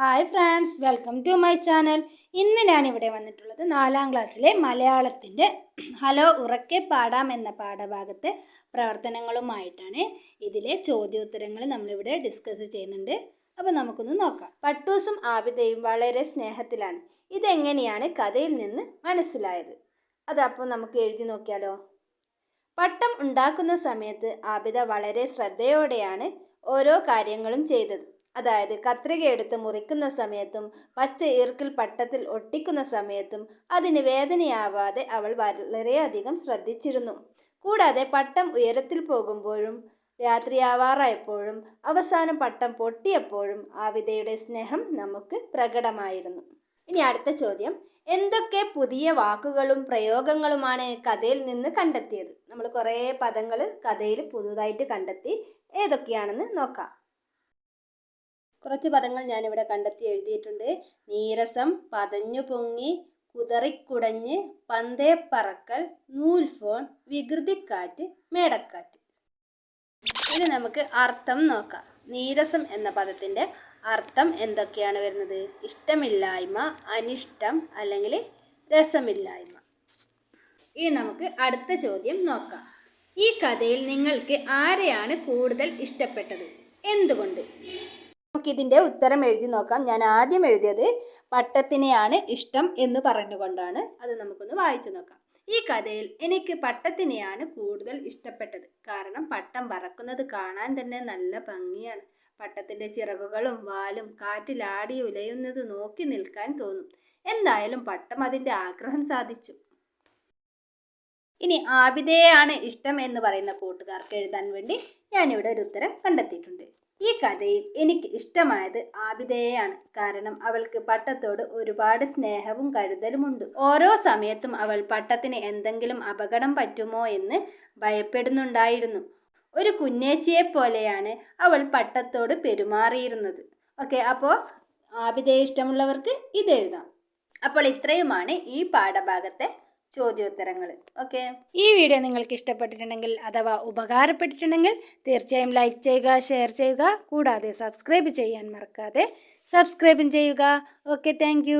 Hi friends welcome to my channel ഇന്ന് ഞാനിവിടെ വന്നിട്ടുള്ളത് നാലാം ക്ലാസ്സിലെ മലയാളത്തിന്റെ ഹലോ ഉറക്കെ പാടാം എന്ന പാഠഭാഗത്തെ പ്രവർത്തനങ്ങളുമായിട്ടാണ് ഇതിലെ ചോദ്യോത്തരങ്ങൾ നമ്മളിവിടെ ഡിസ്കസ് ചെയ്യുന്നുണ്ട്. അപ്പോൾ നമുക്കൊന്ന് നോക്കാം. പട്ടൂസും ആബിദയും വളരെ സ്നേഹത്തിലാണ്. ഇതെങ്ങനെയാണ് കഥയിൽ നിന്ന് മനസ്സിലായത്? അതപ്പോൾ നമുക്ക് എഴുതി നോക്കിയാലോ? പട്ടം ഉണ്ടാക്കുന്ന സമയത്ത് ആബിദ വളരെ ശ്രദ്ധയോടെയാണ് ഓരോ കാര്യങ്ങളും ചെയ്തത്. അതായത് കത്രിക എടുത്ത് മുറിക്കുന്ന സമയത്തും പച്ച ഈർക്കിൽ പട്ടത്തിൽ ഒട്ടിക്കുന്ന സമയത്തും അതിന് വേദനയാവാതെ അവൾ വളരെയധികം ശ്രദ്ധിച്ചിരുന്നു. കൂടാതെ പട്ടം ഉയരത്തിൽ പോകുമ്പോഴും രാത്രിയാവാറായപ്പോഴും അവസാനം പട്ടം പൊട്ടിയപ്പോഴും ആവിതയുടെ സ്നേഹം നമുക്ക് പ്രകടമായിരുന്നു. ഇനി അടുത്ത ചോദ്യം. എന്തൊക്കെ പുതിയ വാക്കുകളും പ്രയോഗങ്ങളുമാണ് കഥയിൽ നിന്ന് കണ്ടെത്തിയത്? നമ്മൾ കുറേ പദങ്ങൾ കഥയിൽ പുതുതായിട്ട് കണ്ടെത്തി ഏതൊക്കെയാണെന്ന് നോക്കാം. കുറച്ച് പദങ്ങൾ ഞാനിവിടെ കണ്ടെത്തി എഴുതിയിട്ടുണ്ട്. നീരസം പതഞ്ഞു പൊങ്ങി കുതറിക്കുടഞ്ഞ് പന്തേ പറക്കൽ നൂൽഫോൺ വികൃതിക്കാറ്റ് മേടക്കാറ്റ്. ഇനി നമുക്ക് അർത്ഥം നോക്കാം. നീരസം എന്ന പദത്തിന്റെ അർത്ഥം എന്തൊക്കെയാണ് വരുന്നത്? ഇഷ്ടമില്ലായ്മ അനിഷ്ടം അല്ലെങ്കിൽ രസമില്ലായ്മ. ഇനി നമുക്ക് അടുത്ത ചോദ്യം നോക്കാം. ഈ കഥയിൽ നിങ്ങൾക്ക് ആരെയാണ് കൂടുതൽ ഇഷ്ടപ്പെട്ടത്? എന്തുകൊണ്ട്? നമുക്കിതിന്റെ ഉത്തരം എഴുതി നോക്കാം. ഞാൻ ആദ്യം എഴുതിയത് പട്ടത്തിനെയാണ് ഇഷ്ടം എന്ന് പറഞ്ഞുകൊണ്ടാണ്. അത് നമുക്കൊന്ന് വായിച്ചു നോക്കാം. ഈ കഥയിൽ എനിക്ക് പട്ടത്തിനെയാണ് കൂടുതൽ ഇഷ്ടപ്പെട്ടത്. കാരണം പട്ടം പറക്കുന്നത് കാണാൻ തന്നെ നല്ല ഭംഗിയാണ്. പട്ടത്തിന്റെ ചിറകുകളും വാലും കാറ്റിലാടി ഉലയുന്നത് നോക്കി നിൽക്കാൻ തോന്നും. എന്തായാലും പട്ടം അതിന്റെ ആഗ്രഹം സാധിച്ചു. ഇനി ആബിദയെയാണ് ഇഷ്ടം എന്ന് പറയുന്ന കൂട്ടുകാർക്ക് എഴുതാൻ വേണ്ടി ഞാനിവിടെ ഒരു ഉത്തരം കണ്ടെത്തിയിട്ടുണ്ട്. ഈ കഥയിൽ എനിക്ക് ഇഷ്ടമായത് ആബിദയെയാണ് കാരണം അവൾക്ക് പട്ടത്തോട് ഒരുപാട് സ്നേഹവും കരുതലുമുണ്ട്. ഓരോ സമയത്തും അവൾ പട്ടത്തിന് എന്തെങ്കിലും അപകടം പറ്റുമോ എന്ന് ഭയപ്പെടുന്നുണ്ടായിരുന്നു. ഒരു കുഞ്ഞേച്ചിയെ പോലെയാണ് അവൾ പട്ടത്തോട് പെരുമാറിയിരുന്നത്. ഓക്കെ അപ്പോൾ ആബിദയെ ഇഷ്ടമുള്ളവർക്ക് ഇത് എഴുതാം. അപ്പോൾ ഇത്രയുമാണ് ഈ പാഠഭാഗത്തെ ചോദ്യോത്തരങ്ങൾ ഓക്കെ? ഈ വീഡിയോ നിങ്ങൾക്ക് ഇഷ്ടപ്പെട്ടിട്ടുണ്ടെങ്കിൽ അഥവാ ഉപകാരപ്പെട്ടിട്ടുണ്ടെങ്കിൽ തീർച്ചയായും ലൈക്ക് ചെയ്യുക ഷെയർ ചെയ്യുക. കൂടാതെ സബ്സ്ക്രൈബ് ചെയ്യാൻ മറക്കാതെ സബ്സ്ക്രൈബും ചെയ്യുക. Okay thank